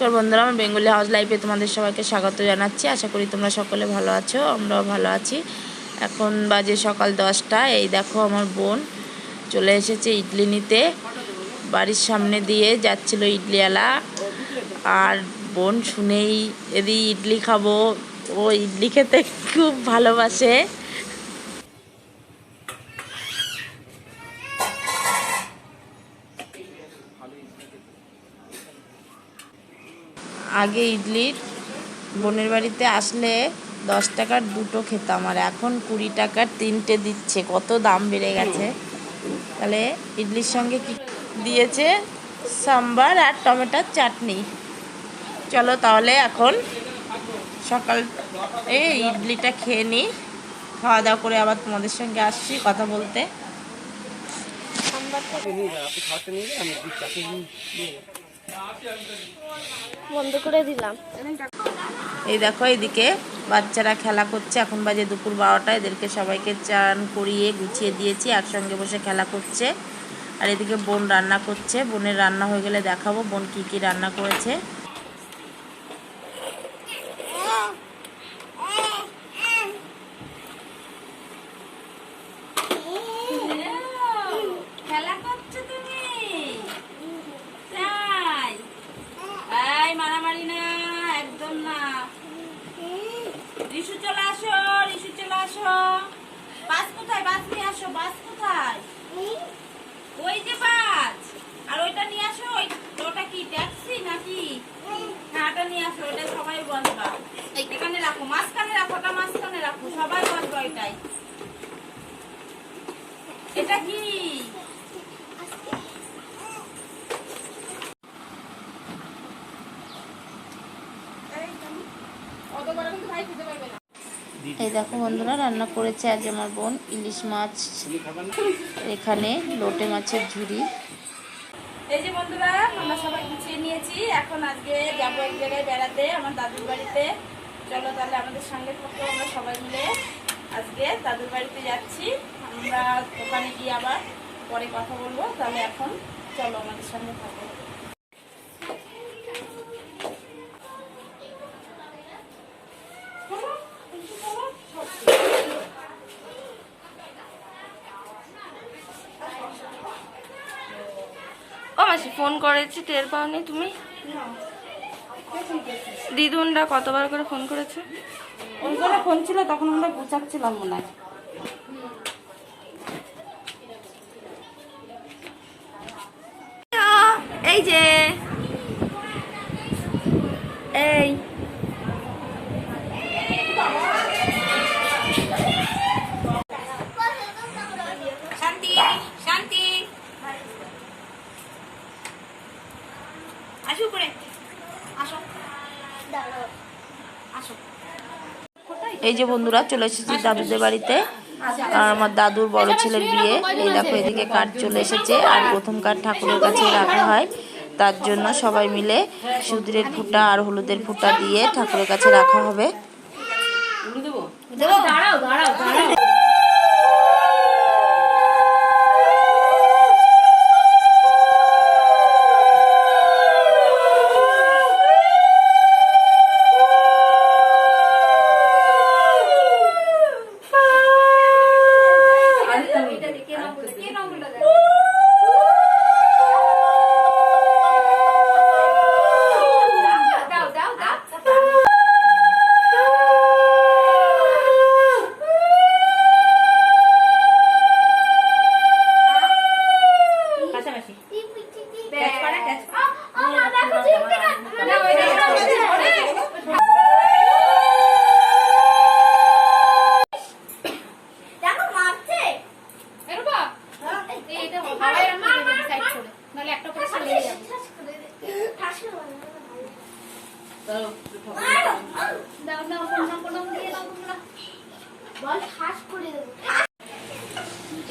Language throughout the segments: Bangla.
নমস্কার বন্ধুরা আমার বেঙ্গলি হাউস লাইফে তোমাদের সবাইকে স্বাগত জানাচ্ছি। আশা করি তোমরা সকলে ভালো আছো, আমরাও ভালো আছি। এখন বাজে সকাল দশটা, এই দেখো আমার বোন চলে এসেছে ইডলি নিতে। বাড়ির সামনে দিয়ে যাচ্ছিল ইডলিওয়ালা। আর বোন শুনেই, এদি, ইডলি খাব। ও ইডলি খেতে খুব ভালোবাসে। আগে ইডলির বোনের বাড়িতে আসলে দশ টাকার দুটো খেতাম আর এখন কুড়ি টাকার তিনটে দিচ্ছে। কত দাম বেড়ে গেছে। তাহলে ইডলির সঙ্গে কি দিয়েছে? সাম্বার আর টমেটোর চাটনি। চলো তাহলে এখন সকাল এই ইডলিটা খেয়ে নিই খাওয়া দাওয়া করে আবার তোমাদের সঙ্গে আসছি কথা বলতে। বন্ধ করে দিলাম। এই দেখো এদিকে বাচ্চারা খেলা করছে। এখন বাজে দুপুর বারোটা। এদেরকে সবাইকে চান করিয়ে গুছিয়ে দিয়েছি একসঙ্গে বসে খেলা করছে। আর এদিকে বোন রান্না করছে। বোনের রান্না হয়ে গেলে দেখাবো বোন কি কি রান্না করেছে। খেলা করছ তুমি তাই এই মারামারি না একদম না রিশু চলে আসো রিশু চলে আসো বাস কোথায়? বাস নিয়ে আসো বাস কোথায় ওই যে বাস আর ওইটা নিয়ে আসো ওই ওটা কি ট্যাক্সি নাকি হ্যাঁ ওটা নিয়ে আসো ওটা সবাই বসবা এখানে রাখো মাঝখানে রাখো ওটা মাঝখানে রাখো সবাই বসবা ওইটাই এটা কি এই দেখো বন্ধুরা, রান্না করেছে আজ আমার বোন ইলিশ মাছ। এখানে লোটে মাছের ঝুড়ি। এই যে বন্ধুরা, আমরা সবাই গুছিয়ে নিয়েছি। এখন আজকে যাব এক জায়গায় বেড়াতে, আমার দাদুর বাড়িতে। চলো তাহলে আমাদের সঙ্গে থাকো, আমরা সবাই মিলে আজকে দাদুর বাড়িতে যাচ্ছি। আমরা ওখানে গিয়ে আবার পরে কথা বলব। তাহলে এখন চলো আমাদের সঙ্গে থাকো ও মাসি ফোন করেছি টের পাওনি তুমি? দিদুনরা কতবার করে ফোন করেছে? ফোন ছিল তখন আমরা গুছাচ্ছিলাম মনে হয়। এই যে। এই। আসো করে আসো। আসো। এই যে বন্ধুরা চলে এসেছি দাদুদের বাড়িতে। আর আমার দাদুর বড় ছেলের বিয়ে। এই দেখো এদিকে কাঠ চলে এসেছে। আর প্রথম কাঠ ঠাকুরের কাছে রাখা হয়। তার জন্য সবাই মিলে সুদূরের ফুটা আর হলুদের ফুটা দিয়ে ঠাকুরের কাছে রাখা হবে। 깨랑 불러내.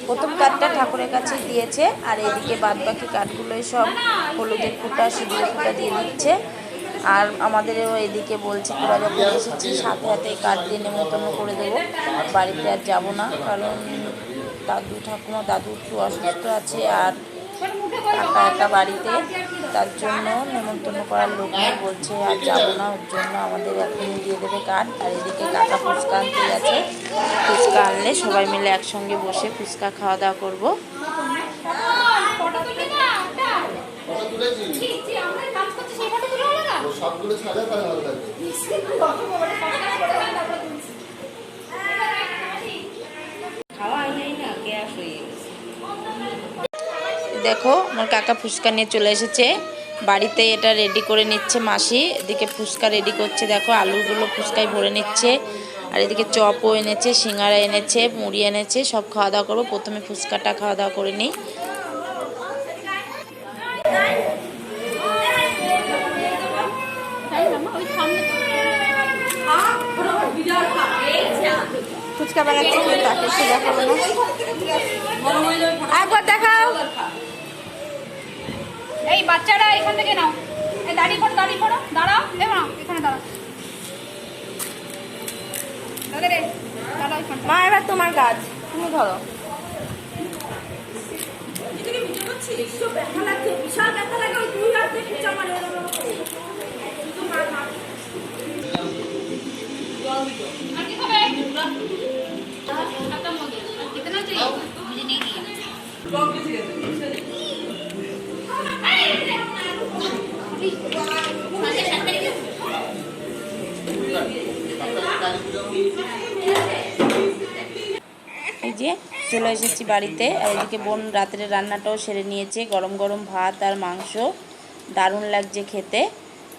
প্রথম কাঠটা ঠাকুরের কাছে দিয়েছে, আর এদিকে বাদ বাকি কাঠগুলোই সব হলুদের ফুটা সিঁদুরের ফুটা দিয়ে দিচ্ছে। আর আমাদেরও এদিকে বলছে, তোরা যখন এসেছি সাথে হাতে কাঠ দিয়ে নেমন্তন্ন করে দেবো। বাড়িতে আর যাব না, কারণ দাদু ঠাকুমা, দাদু একটু অসুস্থ আছে, আর একা একা বাড়িতে তার জন্য নেমন্তন্ন করার লোক বলছে আর যাব না ওর জন্য আমাদের এখন দিয়ে দেবে কার্ড আর এদিকে কাকা ফুচকা আনতে গেছে। ফুচকা আনলে সবাই মিলে একসঙ্গে বসে ফুচকা খাওয়া দাওয়া করব। সবগুলো ছাড়া ভালো লাগবে খাওয়া নেই না গ্যাস হয়ে গেছে দেখো, আমার কাকা ফুচকা নিয়ে চলে এসেছে। বাড়িতে এটা রেডি করে নিচ্ছে মাসি। এদিকে ফুচকা রেডি করছে, দেখো, আলুগুলো ফুচকায় ভরে নিচ্ছে। আর এদিকে চপও এনেছে, সিঙ্গারা এনেছে, মুড়ি এনেছে, সব খাওয়া দাওয়া করব। প্রথমে ফুচকাটা খাওয়া দাওয়া করে নিই। ফুচকা দেখাও। এই বাচ্চারা এখান থেকে নাও এই দাঁড়িয়ে পড়ো দাঁড়িয়ে পড়ো দাঁড়াও এবার নাও এখানে দাঁড়াও দাদা রে দাঁড়াও এখানটা মা এবার তোমার কাজ তুমি ধরো আর কি খাবে खत्म हो गया कितना चाहिए मुझे नहीं दिया এই যে চলে এসেছি বাড়িতে, আর এদিকে বোন রাতের রান্নাটাও সেরে নিয়েছে, গরম গরম ভাত আর মাংস। দারুণ লাগছে খেতে।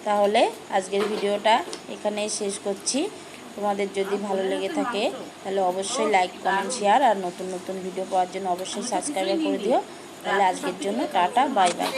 তাহলে আজকের ভিডিওটা এখানেই শেষ করছি। তোমাদের যদি ভালো লেগে থাকে, তাহলে অবশ্যই লাইক কমেন্ট শেয়ার আর নতুন নতুন ভিডিও পাওয়ার জন্য অবশ্যই সাবস্ক্রাইব করে দিও। তাহলে আজকের জন্য টাটা বাই বাই